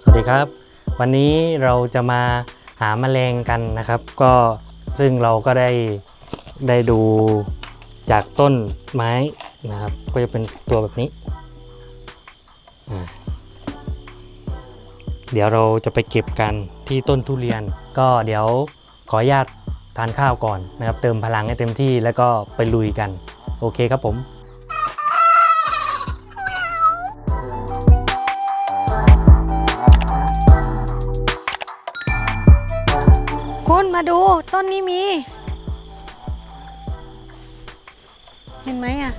สวัสดีครับ วันนี้เราจะมาหาแมลงกันนะครับ ก็ซึ่งเราก็ได้ได้ดูจากต้นไม้นะครับ ก็จะเป็นตัวแบบนี้ เดี๋ยวเราจะไปเก็บกันที่ต้นทุเรียน ก็เดี๋ยวขออนุญาตทานข้าวก่อนนะครับ เติมพลังให้เต็มที่แล้วก็ไปลุยกัน โอเคครับผม มาดูต้นนี้มี เห็นไหมอะ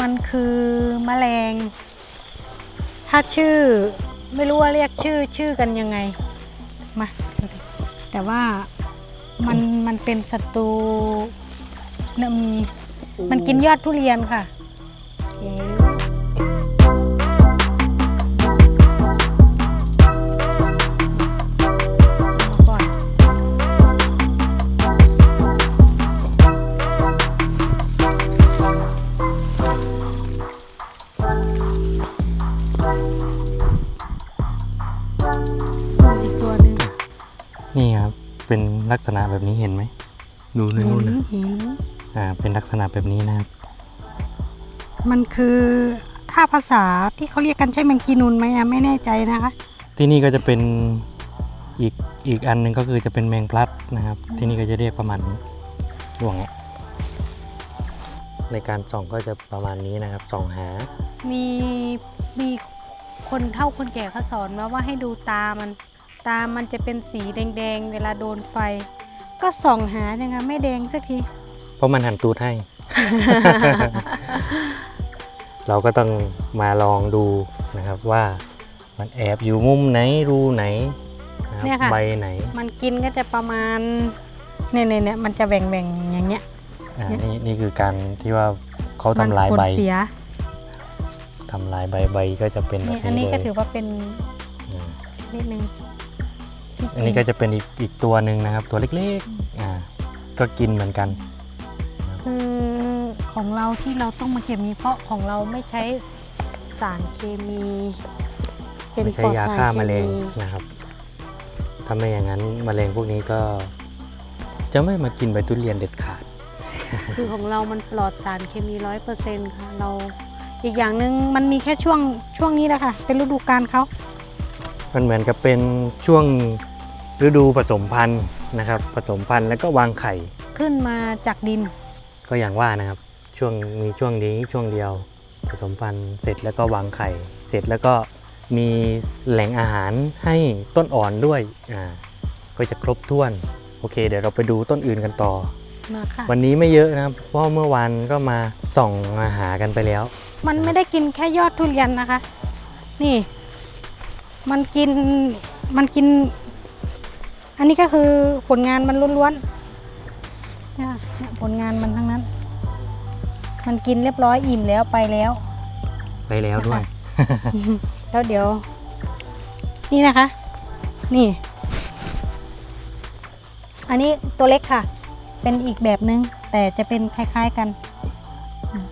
มันคือแมลง ถ้าชื่อไม่รู้ว่าเรียกชื่อชื่อกันยังไงมาแต่ว่ามันมันเป็นศัตรูนมันกินยอดทุเรียนค่ะ นอีกตัวหนึ่งนี่ครับ เป็นลักษณะแบบนี้เห็นไหม ดูในเห็นู่นนะเห็นอ่า เป็นลักษณะแบบนี้นะครับ มันคือถ้าภาษาที่เขาเรียกกันใช่แมงกีนูนไหมอะไม่แน่ใจนะคะ ที่นี่ก็จะเป็นอีกอีกอันหนึ่งก็คือจะเป็นแมงพลัดนะครับ ที่นี่ก็จะเรียกประมาณนี้ดวงเนี้ยในการส่องก็จะประมาณนี้นะครับส่องหา มีมีคนเท่าคนแก่เขาสอนมาว่าให้ดูตามัน ตามันจะเป็นสีแดงๆ เวลาโดนไฟ ก็ส่องหายังไงไม่แดงสักที เพราะมันหันตูดให้ เราก็ต้องมาลองดูนะครับว่ามันแอบอยู่มุมไหนรูไหนนะครับเนี่ยค่ะ ใบไหนมันกินก็จะประมาณเนี่ยเนี่ยเนี่ยมันจะแบ่งแบ่งๆอย่างเงี้ยอ่านี่นี่คือการที่ว่าเขาทำลายมันผใบเสียทำลายใบใบก็จะเป็นแบนี่บอันนี้นี้เลก็ยถือว่าเป็นอืมนิดนึงที่อันนี้ก็จะเป็นอีกอีกตัวหนึ่งนะครับ ตัวเล็กๆอ่าก็กินเหมือนกัน คือ ของเราที่เราต้องมาเก็บนี้เพราะของเราไม่ใช้สารเคมี เป็นไม่ใช่ปลอดยาสารฆ่าเคแมลงมีนะครับถ้าไม่อย่างนั้นแมลงพวกนี้ก็ จะไม่มากินใบทุเรียนเด็ดขาด คือของเรามันปลอดสารเคมีร้อยเปอร์เซ็นต์ค่ะเราอีกอย่างหนึ่งมันมีแค่ช่วงช่วงนี้แหละค่ะ เป็นฤดูกาลเขามันเหมือนกับเป็นช่วงฤดูผสมพันธุ์นะครับ ผสมพันธุ์แล้วก็วางไข่ขึ้นมาจากดิน ก็อย่างว่านะครับ ช่วงมีช่วงนี้ช่วงเดียว ผสมพันธุ์เสร็จแล้วก็วางไข่ เสร็จแล้วก็มีแหล่งอาหารให้ต้นอ่อนด้วยอ่าก็จะครบถ้วน โอเค เดี๋ยวเราไปดูต้นอื่นกันต่อ มาค่ะ วันนี้ไม่เยอะนะครับเพราะเมื่อวานก็มาส่องอาหากันไปแล้ว มันไม่ได้กินแค่ยอดทุเรียนนะคะ นี่ มันกิน มันกิน อันนี้ก็คือผลงานมันล้วนๆเนี่ยเนี่ยผลงานมันทั้งนั้น มันกินเรียบร้อยอิ่มแล้วไปแล้ว ไปแล้วด้วย แล้วเดี๋ยว นี่นะคะ นี่ อันนี้ตัวเล็กค่ะ เป็นอีกแบบนึง แต่จะเป็นคล้าย ๆกันอืม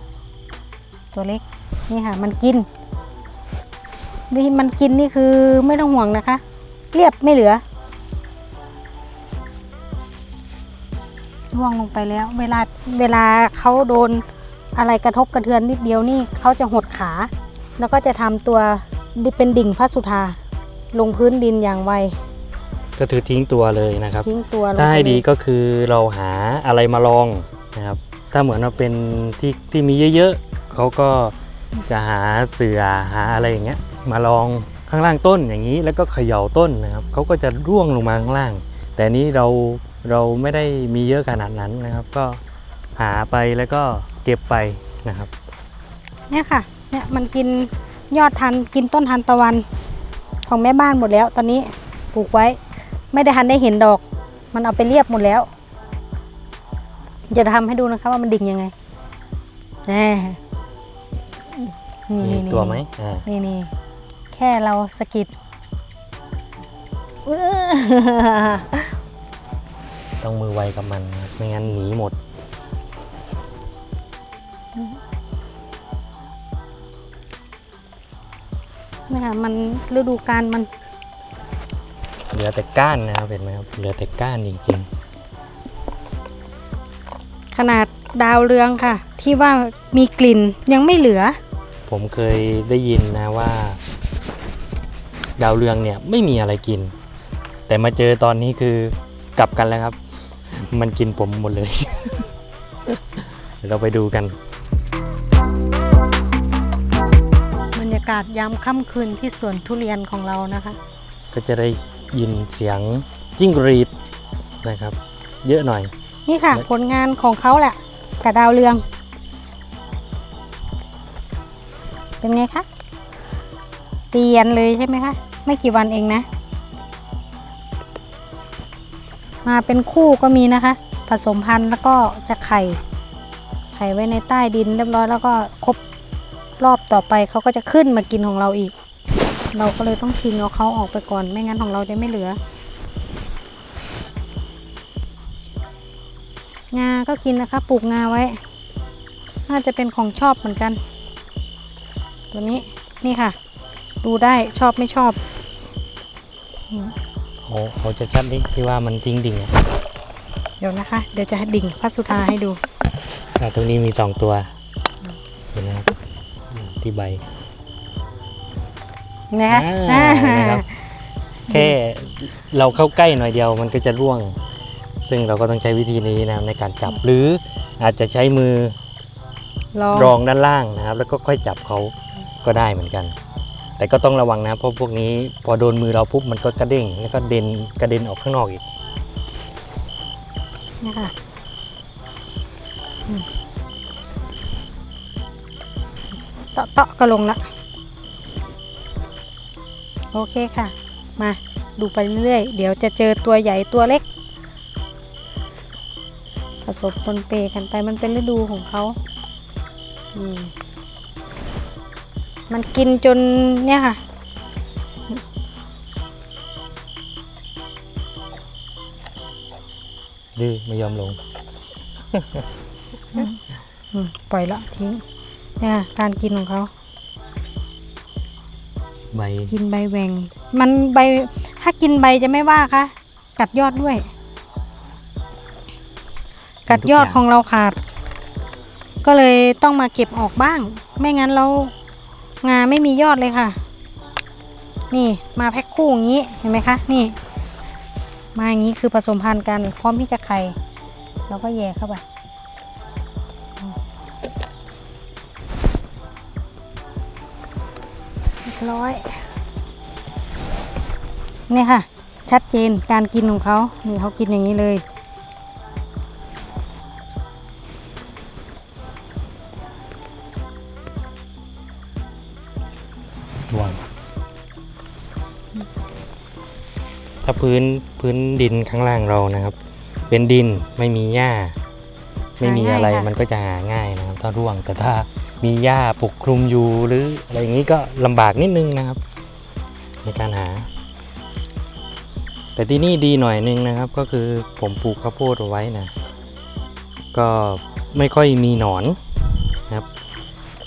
ตัวเล็ก นี่ค่ะ มันกินวิธีมันกินนี่คือไม่ต้องห่วงนะคะ เรียบไม่เหลือร่วงลงไปแล้ว เวลาเวลาเขาโดน อะไรกระทบกระเทือนนิดเดียวนี่เขาจะหดขา แล้วก็จะทำตัวเป็นดิ่งฟ้าสุธาลงพื้นดินอย่างไวก็ถือทิ้งตัวเลยนะครับทิ้งตัวลงถ้าให้ไปเลยดีก็คือเราหาอะไรมาลองนะครับ ถ้าเหมือนว่าเป็นที่ที่มีเยอะๆเขาก็จะหาเสือหาอะไรอย่างเงี้ยมาลองข้างล่างต้นอย่างนี้แล้วก็เขย่าต้นนะครับเขาก็จะร่วงลงมาข้างล่าง แต่นี้เราเราไม่ได้มีเยอะขนาดนั้นนะครับ ก็หาไปแล้วก็ เก็บไปนะครับ เนี่ยค่ะ เนี่ยมันกินยอดทันกินต้นทันตะวันของแม่บ้านหมดแล้ว ตอนนี้ปลูกไว้ ไม่ได้ทันได้เห็นดอก มันเอาไปเรียบหมดแล้ว จะทำให้ดูนะคะว่ามันดิ่งยังไงแหมนี่มีนี่ตัวไหมอ่านี่นี่แค่เราสะกิดอื้อต้องมือไวกับมันนะครับไม่งั้นหนีหมด นะคะมันฤดูกาลมัน เหลือแต่ก้านนะครับเห็นไหมครับ เหลือแต่ก้านจริงขนาดดาวเรืองค่ะ ที่ว่ามีกลิ่นยังไม่เหลือๆผมเคยได้ยินนะว่า ดาวเรืองเนี่ยไม่มีอะไรกิน แต่มาเจอตอนนี้คือกลับกันแล้วครับ มันกินผมหมดเลยเดี๋ยวเราไปดูกันากาศยามค่ำคืนที่สวนทุเรียนของเรานะคะ ก็จะได้ยินเสียงจิ้งหรีดนะครับ เยอะหน่อย นี่ค่ะและผลงานของเขาแหละกับดาวเรือง เป็นไงคะเตียนเลยใช่ไหมคะ ไม่กี่วันเองนะ มาเป็นคู่ก็มีนะคะ ผสมพันธุ์แล้วก็จะไข่ ไข่ไว้ในใต้ดินเรียบร้อยแล้วก็ครบ รอบต่อไปเขาก็จะขึ้นมากินของเราอีก เราก็เลยต้องชิงเอาเขาออกไปก่อน ไม่งั้นของเราจะไม่เหลืองาก็กินนะคะปลูกงาไว้ น่าจะเป็นของชอบเหมือนกัน ตัวนี้นี่ค่ะ ดูได้ชอบไม่ชอบเขาเขาจะชัดดิที่ว่ามันทิ้งดิ่งอะเดี๋ยวนะคะ เดี๋ยวจะดิ่งพัสสุธาให้ดูอะตรงนี้มีสองตัว ที่ใบนะคะอ่านะครับแค่เราเข้าใกล้หน่อยเดียวมันก็จะร่วง ซึ่งเราก็ต้องใช้วิธีนี้นะครับในการจับหรืออาจจะใช้มือลองรองด้านล่างนะครับ แล้วก็ค่อยจับเขาก็ได้เหมือนกัน แต่ก็ต้องระวังนะเพราะพวกนี้พอโดนมือเราปุ๊บมันก็กระเด้งแล้วก็เด็นกระเด็นออกข้างนอกอีกนะคะ เตาะเตาะก็ลงละโอเคค่ะ มาดูไปเรื่อยๆ เดี๋ยวจะเจอตัวใหญ่ตัวเล็ก ผสมปนเปกันไปมันเป็นฤดูของเขาอืมมันกินจนเนี่ยค่ะ ดื้อไม่ยอมลง อืมปล่อยละทิ้ง เนี่ยการกินของเขา ใบกินใบแหวง มันใบ ถ้ากินใบจะไม่ว่าคะ กัดยอดด้วย กัดยอดของเราขาด ก็เลยต้องมาเก็บออกบ้าง ไม่งั้นเรางาไม่มียอดเลยค่ะ นี่มาแพ็คคู่อย่างนี้ เห็นไหมคะ นี่ มาอย่างนี้คือผสมพันธุ์กัน พร้อมที่จะไข่ เราก็แย่เข้าไป รียบร้อยนี่ค่ะ ชัดเจนการกินของเขานี่เขากินอย่างนี้เลยรวงถ้าพื้นพื้นดินข้างล่างเรานะครับ เป็นดินไม่มีหญ้า ไม่มีอะไรหาง่ายค่ะ มันก็จะหาง่ายนะครับ ถ้าร่วงแต่ถ้า มีหญ้าปกคลุมอยู่หรืออะไรอย่างนี้ก็ลำบากนิดนึงนะครับ ในการหา แต่ที่นี่ดีหน่อยนึงนะครับ ก็คือผมปลูกข้าวโพดเอาไว้นะก็ไม่ค่อยมีหนอนนะครับ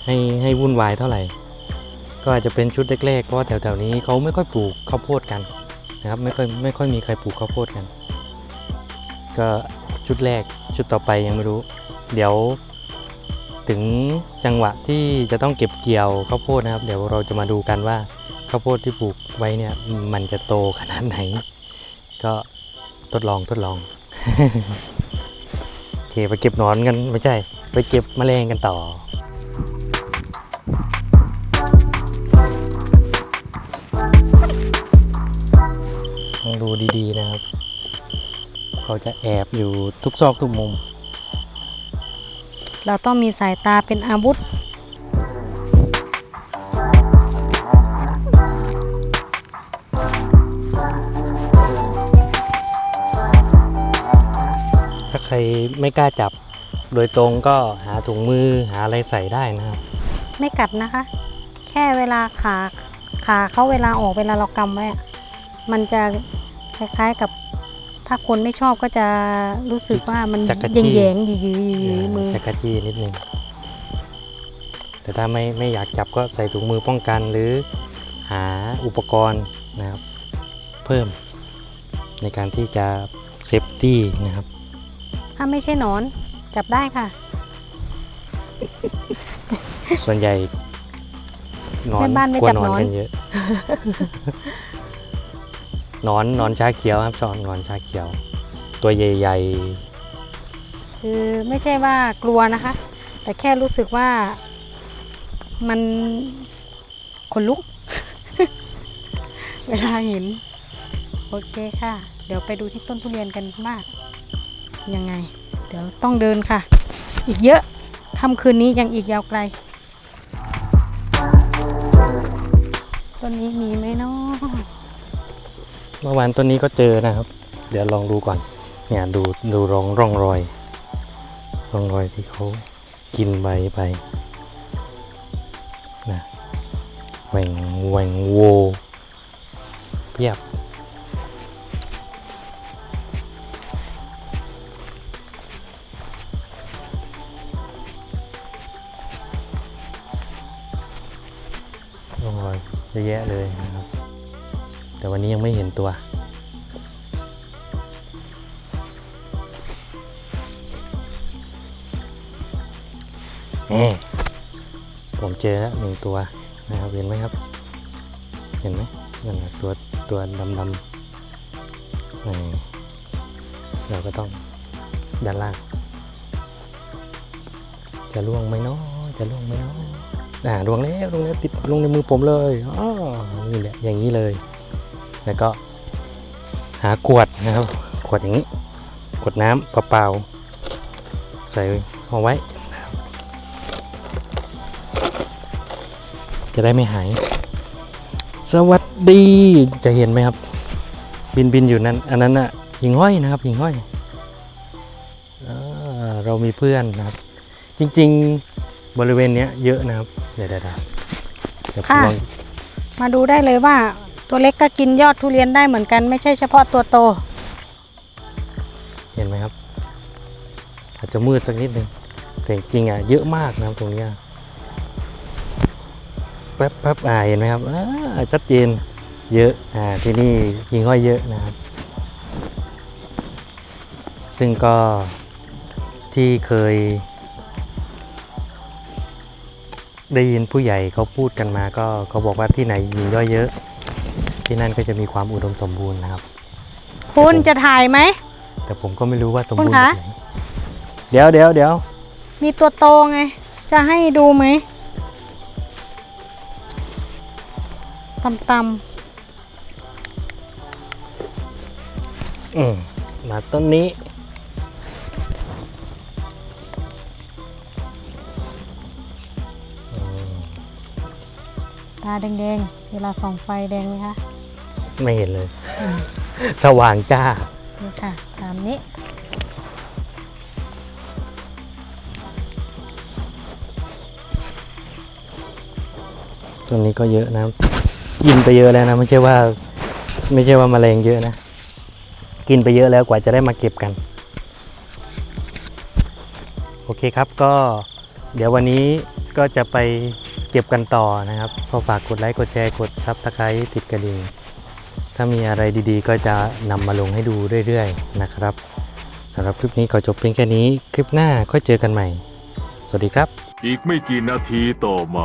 ให้ให้วุ่นวายเท่าไหร่ ก็อาจจะเป็นชุดแรกๆเพราะว่าแถวๆนี้เขาไม่ค่อยปลูกข้าวโพดกันนะครับไม่ค่อยไม่ค่อยมีใครปลูกข้าวโพดกัน ก็ชุดแรกชุดต่อไปยังไม่รู้ เดี๋ยว ถึงจังหวะที่จะต้องเก็บเกี่ยวข้าวโพดนะครับ เดี๋ยวเราจะมาดูกันว่าข้าวโพดที่ปลูกไว้เนี่ยมันจะโตขนาดไหน ก็ทดลองทดลองโอเคไปเก็บหนอนกันไม่ใช่ ไปเก็บแมลงกันต่อต้องดูดีๆนะครับ เขาจะแอบอยู่ทุกซอกทุกมุม เราต้องมีสายตาเป็นอาวุธ ถ้าใครไม่กล้าจับโดยตรงก็หาถุงมือหาอะไรใส่ได้นะครับ ไม่กัดนะคะ แค่เวลาขาขาเขาเวลาออกเวลาเรากำไว้อะมันจะคล้ายๆกับ ถ้าคนไม่ชอบก็จะรู้สึกว่ามันจักรจี้ แยงๆหยือๆหยือๆมือ จักรจี้นิดนึง แต่ถ้าไม่ไม่อยากจับก็ใส่ถุงมือป้องกันหรือหาอุปกรณ์นะครับ เพิ่มในการที่จะเซฟตี้นะครับ ถ้าไม่ใช่หนอน จับได้ค่ะ ส่วนใหญ่หนอนแม่บ้านไม่กลัวจับหนอนหนอน กันเยอะห นอนนอนชาเขียวครับชอนนอนชาเขียว ตัวใหญ่คือไม่ใช่ว่ากลัวนะคะ แต่แค่รู้สึกว่ามันขนลุก เวลาเห็น โอเคค่ะ เดี๋ยวไปดูที่ต้นทุเรียนกันมาก ยังไง เดี๋ยวต้องเดินค่ะ อีกเยอะค่ำคืนนี้ยังอีกยาวไกล ต้นนี้มีไหมเนาะ เมื่อวานต้นนี้ก็เจอนะครับ เดี๋ยวลองดูก่อน เนี่ยดูดูร่องร่องรอย ร่องรอยที่เขากินใบไปนะแหว่งแหว่งโวเพียบร่องรอยเยอะแยะเลยนะครับ แต่วันนี้ยังไม่เห็นตัว นี่ผมเจอแล้วหนึ่งตัวนะครับเห็นไหมครับ เห็นไหมนั่นตัวตัวดำดำๆนี่เราก็ต้องด้านล่าง จะล่วงไหมเนาะจะล่วงไหมเนาะอ่าล่วงแล้วล่วงแล้วติดลงในมือผมเลยอ๋อนี่แหละอย่างนี้เลย แล้วก็หาขวดนะครับขวดอย่างนี้ขวดน้ำเปล่าๆใส่เอาไว้ จะได้ไม่หาย สวัสดีจะเห็นไหมครับ บินบินอยู่นั้น อันนั้นน่ะหิ่งห้อยนะครับหิ่งห้อยอเรามีเพื่อนนะครับ จริง ๆบริเวณเนี้ยเยอะนะครับ เดี๋ยวเดี๋ยวเดี๋ยวเดี๋ยวผมค่ะลองมาดูได้เลยว่า ตัวเล็กก็กินยอดทุเรียนได้เหมือนกัน ไม่ใช่เฉพาะตัวโต เห็นไหมครับ อาจจะมืดสักนิดหนึ่งแต่จริงอะเยอะมากนะครับตรงนี้แป๊บแป๊บอ่าเห็นไหมครับอชัดเจนเยอะอ่าที่นี่หิ่งห้อยเยอะนะครับ ซึ่งก็ที่เคย ได้ยินผู้ใหญ่เขาพูดกันมาก็เขาบอกว่าที่ไหนหิ่งย่อยเยอะ ที่นั่นก็จะมีความอุดมสมบูรณ์นะครับ คุณจะถ่ายไหม แต่ผมก็ไม่รู้ว่าสมคุบูรณณ์คะแบบไหนเดี๋ยวเดี๋ยวเดี๋ยวมีตัวโตไง จะให้ดูไหมตำอืมมาต้นนี้อืมๆตาแดงๆ เวลาส่องไฟแดงไหมคะ ไม่เห็นเลย สว่างจ้านี่ค่ะตามนี้ต้นนี้ก็เยอะนะ กินไปเยอะแล้วนะ ไม่ใช่ว่า ไม่ใช่ว่าแมลงเยอะนะ กินไปเยอะแล้วกว่าจะได้มาเก็บกัน โอเคครับก็เดี๋ยววันนี้ก็จะไปเก็บกันต่อนะครับ ก็ฝากกดไลค์ กดแชร์ กดซับสไครต์ติดกระดิ่ง ถ้ามีอะไรดีๆ ก็จะนำมาลงให้ดูเรื่อยๆนะครับสำหรับคลิปนี้ก็จบเพียงแค่นี้ คลิปหน้าค่อยเจอกันใหม่ สวัสดีครับ อีกไม่กี่นาทีต่อมา